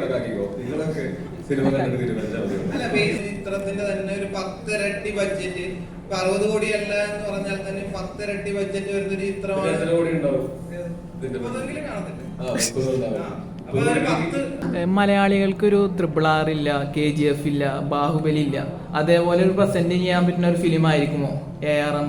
കണക്കാക്കിക്കോ. നിങ്ങളൊക്കെ സിനിമ കണ്ടിട്ട് തീരുമാനിച്ചാൽ മതി അല്ല ബേസ് ചിത്രത്തിന്റെ തന്നെ ഒരു പത്തിരട്ടി ബഡ്ജറ്റ് ഇപ്പൊ അറുപത് കോടിയല്ല എന്ന് പറഞ്ഞാൽ തന്നെ പത്തിരട്ടി ബഡ്ജറ്റ് വരുന്ന ഒരു ചിത്രമാണ് എത്ര കോടി ഉണ്ടാവും? ഇതിന്റെ കാണത്തില്ല. ആ ഉണ്ടാവും. മലയാളികൾക്കൊരു ത്രിപിൾ ആർ ഇല്ല കെ ജി എഫ് ഇല്ല ബാഹുബലി ഇല്ല. അതേപോലെ ഒരു പ്രസന്റ് ചെയ്യാൻ പറ്റുന്ന ഒരു ഫിലിം ആയിരിക്കുമോ? എ ആർ എം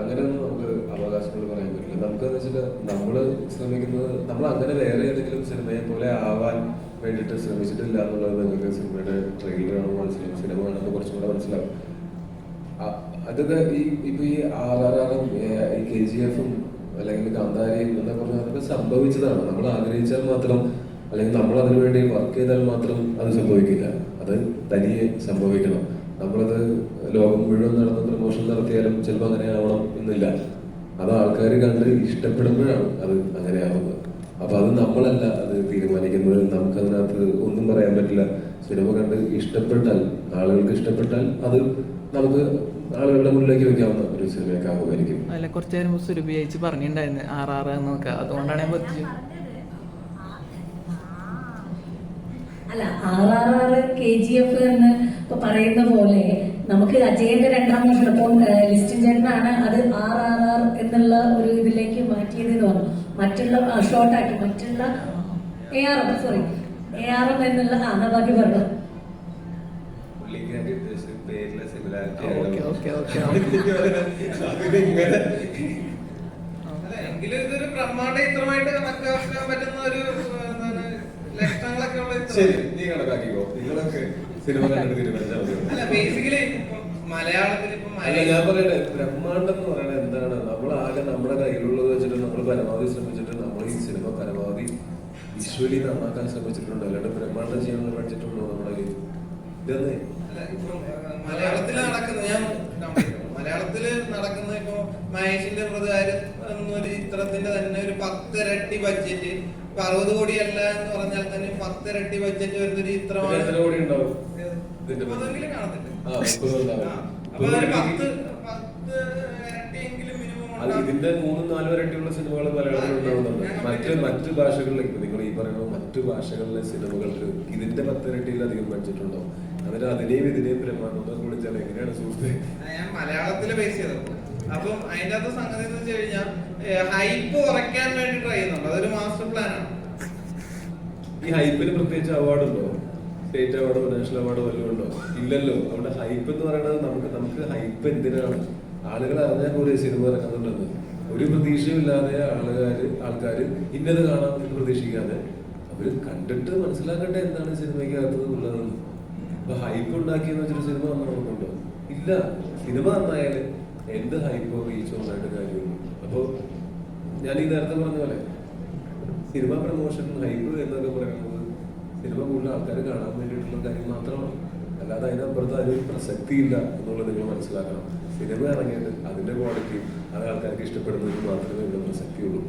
അങ്ങനെയൊന്നും നമുക്ക് അവകാശങ്ങൾ പറയാൻ പറ്റില്ല. നമുക്ക് എന്ന് വെച്ചാൽ നമ്മൾ ശ്രമിക്കുന്നത് നമ്മൾ അങ്ങനെ വേറെ ഏതെങ്കിലും സിനിമയെ പോലെ ആവാൻ വേണ്ടിയിട്ട് ശ്രമിച്ചിട്ടില്ല എന്നുള്ളത് നിങ്ങൾക്ക് സിനിമയുടെ ട്രെയിലർ ആണോ മനസ്സിലാവും സിനിമ കാണുമ്പോൾ കുറച്ചും കൂടെ മനസ്സിലാവും. അതൊക്കെ ഈ ഇപ്പൊ ഈ ആറാറും ഈ കെ ജി എഫും അല്ലെങ്കിൽ കാന്താരിയും എന്നൊക്കെ പറഞ്ഞാൽ അതൊക്കെ സംഭവിച്ചതാണ്. നമ്മൾ ആഗ്രഹിച്ചാൽ മാത്രം അല്ലെങ്കിൽ നമ്മൾ അതിനു വേണ്ടി വർക്ക് ചെയ്താൽ മാത്രം അത് സംഭവിക്കില്ല. അത് തനിയെ സംഭവിക്കണം. നമ്മളത് ലോകം മുഴുവൻ നടന്ന് പ്രമോഷൻ നടത്തിയാലും ചിലപ്പോൾ അങ്ങനെ ആവണം എന്നില്ല. അത് ആൾക്കാർ കണ്ട് ഇഷ്ടപ്പെടുമ്പോഴാണ് അത് അങ്ങനെ ആവുന്നത്. അപ്പൊ അത് നമ്മളല്ല അത് തീരുമാനിക്കുന്നത്. നമുക്കതിനകത്ത് ഒന്നും പറയാൻ പറ്റില്ല. സിനിമ കണ്ട് ഇഷ്ടപ്പെട്ടാൽ ആളുകൾക്ക് ഇഷ്ടപ്പെട്ടാൽ അത് നമുക്ക് ആളുകളുടെ മുന്നിലേക്ക് വെക്കാവുന്ന ഒരു സിനിമയൊക്കെ ആകുമായിരിക്കും അല്ല കുറച്ച് നേരം മുമ്പ് സുരഭി പറഞ്ഞിട്ടുണ്ടായിരുന്നു ആർ ആർ എന്നൊക്കെ. അതുകൊണ്ടാണ് ഞാൻ പറ്റിച്ചു അല്ല R R R K G F എന്ന് ഇപ്പൊ പറയുന്ന പോലെ നമുക്ക് അജയന്റെ രണ്ടാം വർഷം ഇപ്പോൾ ലിസ്റ്റിൻ ചേട്ടനാണ് അത് ആർ ആർ ആർ എന്നുള്ള ഒരു ഇതിലേക്ക് മാറ്റിയത് എന്ന് പറഞ്ഞു. മറ്റുള്ള ഷോർട്ടാക്കി മറ്റുള്ള A R M sorry A R M എന്നുള്ള ആ എന്നാ ബാക്കി പറഞ്ഞു? എങ്കിലും ഇതൊരു ബ്രഹ്മാണ്ഡ ചിത്രമായിട്ട് കണക്കാക്കാൻ പറ്റുന്ന ഒരു എന്താണ് ലക്ഷണങ്ങളൊക്കെ ഉള്ള ചിത്രം. ശരി നീ കണക്കാക്കിക്കോ. നിങ്ങളൊക്കെ സിനിമ അല്ല ബേസിക്കലി മലയാളത്തിൽ അല്ല ഞാൻ പറയട്ടെ ബ്രഹ്മാണ്ടം എന്ന് പറയുന്നത് എന്താണ്? നമ്മൾ ആകെ നമ്മുടെ കയ്യിലുള്ളത് വെച്ചിട്ട് നമ്മൾ പരമാവധി ശ്രമിച്ചിട്ട് നമ്മൾ ഈ സിനിമ പരമാവധി വിഷ്വലി നന്നാക്കാൻ ശ്രമിച്ചിട്ടുണ്ട്. അല്ലാണ്ട് ബ്രഹ്മാണ്ടം ചെയ്യാനുള്ള ബഡ്ജറ്റ് ഉണ്ടോ നമ്മുടെ കയ്യിൽ? ഇതന്നെ അല്ല, ഇപ്പം, ആ, മലയാളത്തിൽ നടക്കുന്ന ഞാൻ മലയാളത്തിൽ നടക്കുന്ന ഇപ്പൊ മഹേഷിന്റെ പ്രകാരം എന്നൊരു ചിത്രത്തിന്റെ തന്നെ ഒരു പത്തിരട്ടി ബഡ്ജറ്റ് ഇപ്പൊ അറുപത് കോടിയല്ല എന്ന് പറഞ്ഞാൽ തന്നെ പത്തിരട്ടി ബഡ്ജറ്റ് വരുന്ന ഒരു ചിത്രമാണ് ഇതിന്റെ മൂന്നും നാലും ഇരട്ടിയുള്ള സിനിമകൾ മലയാളത്തിൽ ഉണ്ടാവുന്നുണ്ട്. മറ്റ് മറ്റ് ഭാഷകളിലേക്ക് നിങ്ങൾ ഈ പറയുന്ന മറ്റ് ഭാഷകളിലെ സിനിമകൾക്ക് ഇതിന്റെ പത്തിരട്ടിയിലധികം ബഡ്ജറ്റ് ഉണ്ടാവും എന്നിട്ട് അതിനെയും ഇതിനെയും ബ്രഹ്മാണ്ടം വിളിച്ചാൽ എങ്ങനെയാണ് സുഹൃത്തെ? ഞാൻ മലയാളത്തിൽ ബേസ് ചെയ്തത്. അപ്പം അതിന്റെ അകത്ത് സംഗതി എന്ന് വെച്ച് കഴിഞ്ഞാൽ ഹൈപ്പ് കുറയ്ക്കാൻ വേണ്ടി ട്രൈ ചെയ്യുന്നുണ്ട്. അതൊരു മാസ്റ്റർ പ്ലാൻ ആണ്. ഈ ഹൈപ്പിന് പ്രത്യേകിച്ച് അവാർഡ് ഉണ്ടോ? സ്റ്റേറ്റ് അവാർഡ് നാഷണൽ അവാർഡ് വല്ലതും ഉണ്ടോ? ഇല്ലല്ലോ. അവിടെ ഹൈപ്പ് എന്ന് പറയുന്നത് നമുക്ക് നമുക്ക് ഹൈപ്പ് എന്തിനാണ്? ആളുകൾ അറിഞ്ഞാൽ പോലെ സിനിമ ഇറക്കുന്നുണ്ടെന്ന്. ഒരു പ്രതീക്ഷയും ഇല്ലാതെ ആളുകാർ ആൾക്കാർ ഇന്നത് കാണാം എന്ന് പ്രതീക്ഷിക്കാതെ അവർ കണ്ടിട്ട് മനസ്സിലാക്കട്ടെ എന്താണ് സിനിമയ്ക്കകത്ത് ഉള്ളതെന്ന് അപ്പൊ ഹൈപ്പ് ഉണ്ടാക്കിയെന്ന് വെച്ചൊരു സിനിമ നന്നാവുന്നുണ്ടോ ഇല്ല. സിനിമ നന്നായാൽ എന്ത് ഹൈപ്പോ റീച്ചോ ഉണ്ടായിട്ട് കാര്യമുള്ളൂ അപ്പോ ഞാൻ ഈ നേരത്തെ പറഞ്ഞ പോലെ സിനിമ പ്രമോഷൻ ഹൈപ്പ് എന്നൊക്കെ പറയുന്നത് സിനിമ കൂടുതൽ ആൾക്കാർ കാണാൻ വേണ്ടിയിട്ടുള്ള കാര്യം മാത്രമാണ്. അല്ലാതെ അതിനപ്പുറത്ത് അതിന് പ്രസക്തിയില്ല എന്നുള്ളത് നിങ്ങൾ മനസ്സിലാക്കണം. സിനിമ ഇറങ്ങിയിട്ട് അതിന്റെ ക്വാളിറ്റി അത് ആൾക്കാർക്ക് ഇഷ്ടപ്പെടുന്നതിന് മാത്രമേ ഇവിടെ പ്രസക്തിയുള്ളൂ.